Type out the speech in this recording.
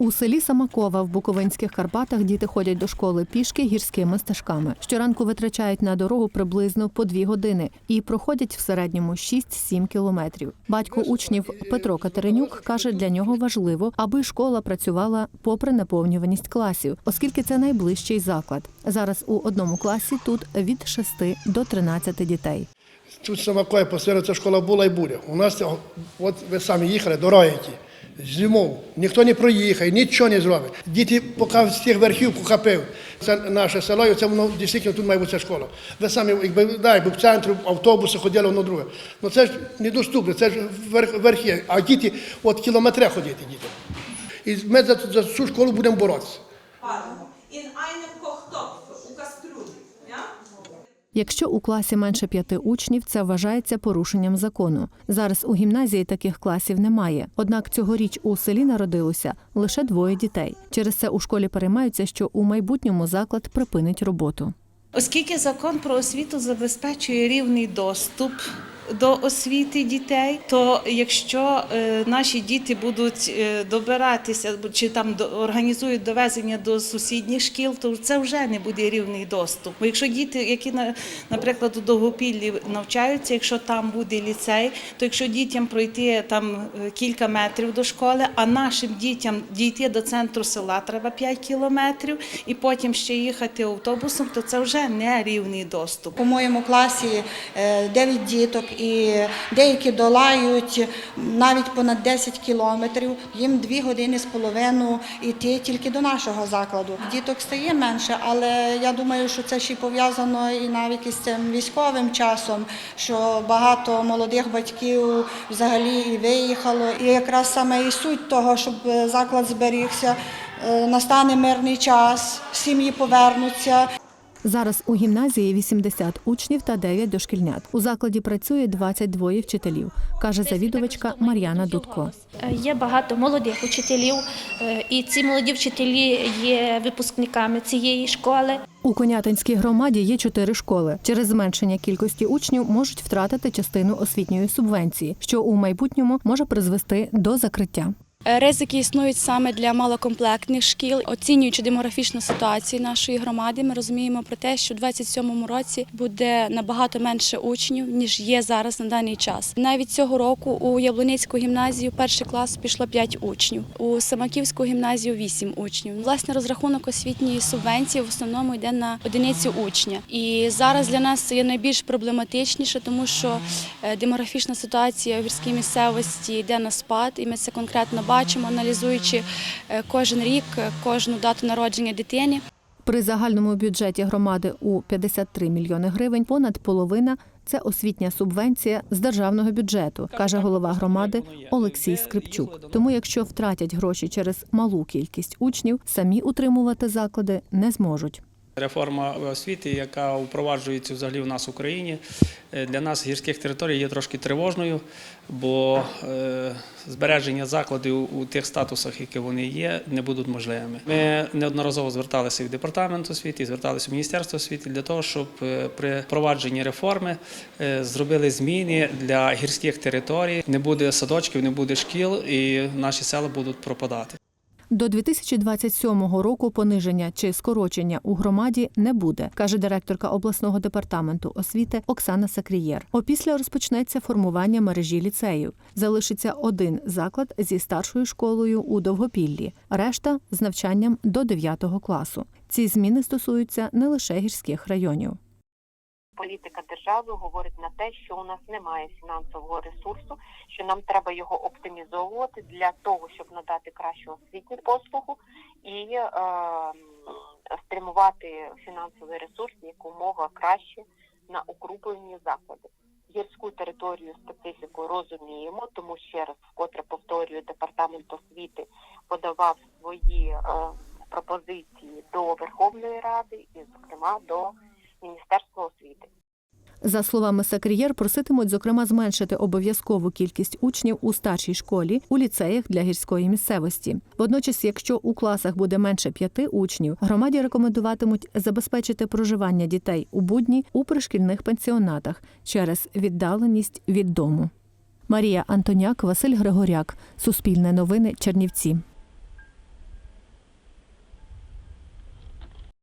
У селі Самакова в Буковинських Карпатах діти ходять до школи пішки гірськими стежками. Щоранку витрачають на дорогу приблизно по дві години і проходять в середньому 6-7 кілометрів. Батько учнів Петро Катеринюк каже, для нього важливо, аби школа працювала попри наповнюваність класів, оскільки це найближчий заклад. Зараз у одному класі тут від 6 до 13 дітей. Тут Самакоя посередині ця школа була і буде. У нас, от ви самі їхали, дороги ті, зимов, ніхто не проїхає, нічого не зробить. Діти, поки з тих верхів покапив, це наше село, і це воно дійсно тут має бути ця школа. Ви самі, якби, да, якби в центрі автобуси ходили одно друге. Ну це ж недоступно, це ж верх, верхи, а діти от кілометри ходити діти. І ми за, за цю школу будемо боротися. Якщо у класі менше п'яти учнів, це вважається порушенням закону. Зараз у гімназії таких класів немає. Однак цьогоріч у селі народилося лише двоє дітей. Через це у школі переймаються, що у майбутньому заклад припинить роботу. Оскільки закон про освіту забезпечує рівний доступ до освіти дітей, то якщо е, наші діти будуть е, добиратися чи там організують довезення до сусідніх шкіл, то це вже не буде рівний доступ. Бо якщо діти, які на- наприклад у Довгопіллі навчаються, якщо там буде ліцей, то якщо дітям пройти там е, кілька метрів до школи, а нашим дітям дійти до центру села треба 5 кілометрів, і потім ще їхати автобусом, то це вже не рівний доступ. У моєму класі е, 9 діток, і деякі долають навіть понад 10 кілометрів. Їм 2 години з половиною йти тільки до нашого закладу. Діток стає менше, але я думаю, що це ще пов'язано і навіть із цим військовим часом, що багато молодих батьків взагалі і виїхало. І якраз саме і суть того, щоб заклад зберігся. е, Настане мирний час, сім'ї повернуться, Зараз у гімназії 80 учнів та 9 дошкільнят. У закладі працює 22 вчителів, каже завідувачка Мар'яна Дудко. Е, Є багато молодих учителів, е, і ці молоді вчителі є випускниками цієї школи. У Конятинській громаді є чотири школи. Через зменшення кількості учнів можуть втратити частину освітньої субвенції, що у майбутньому може призвести до закриття. Е, Ризики існують саме для малокомплектних шкіл. Оцінюючи демографічну ситуацію нашої громади, ми розуміємо про те, що у 27-му році буде набагато менше учнів ніж є зараз на даний час. Навіть цього року у Яблуницьку гімназію перший клас пішло 5 учнів, у Самаківську гімназію 8 учнів. Власне, розрахунок освітньої субвенції в основному йде на одиницю учня. І зараз для нас це є найбільш проблематичніше, тому що е, демографічна ситуація в гірській місцевості йде на спад, і ми це конкретно бачимо, аналізуючи е, кожен рік, е, кожну дату народження дитини. При загальному бюджеті громади у 53 мільйони гривень понад половина це освітня субвенція з державного бюджету, каже голова громади Олексій Скрипчук. Тому, якщо втратять гроші через малу кількість учнів, самі утримувати заклади не зможуть. Реформа освіти, яка впроваджується взагалі в нас в Україні, е, для нас гірських територій є трошки тривожною, бо е, збереження закладів у тих статусах, які вони є, не будуть можливими. Ми неодноразово зверталися в департамент освіти, зверталися в Міністерство освіти для того, щоб е, при впровадженні реформи зробили зміни для гірських територій. Не буде садочків, не буде шкіл, і наші села будуть пропадати. До 2027 року пониження чи скорочення у громаді не буде, каже директорка обласного департаменту освіти Оксана Сакрієр. Опісля розпочнеться формування мережі ліцеїв. Залишиться один заклад зі старшою школою у Довгопіллі, решта з навчанням до 9 класу. Ці зміни стосуються не лише гірських районів. Політика держави говорить на те, що у нас немає фінансового ресурсу, що нам треба його оптимізовувати для того, щоб надати кращу освітню послугу і е, спрямувати фінансовий ресурс якомога краще на укруплені заклади. Гірську територію специфіку розуміємо, тому ще раз вкотре повторюю, департамент освіти подавав свої е, пропозиції до Верховної Ради і, зокрема, до Міністерства освіти. За словами Сакрієр, проситимуть зокрема зменшити обов'язкову кількість учнів у старшій школі у ліцеях для гірської місцевості. Водночас, якщо у класах буде менше п'яти учнів, громаді рекомендуватимуть забезпечити проживання дітей у будні у пришкільних пансіонатах через віддаленість від дому. Марія Антоняк, Василь Григоряк, Суспільне новини, Чернівці.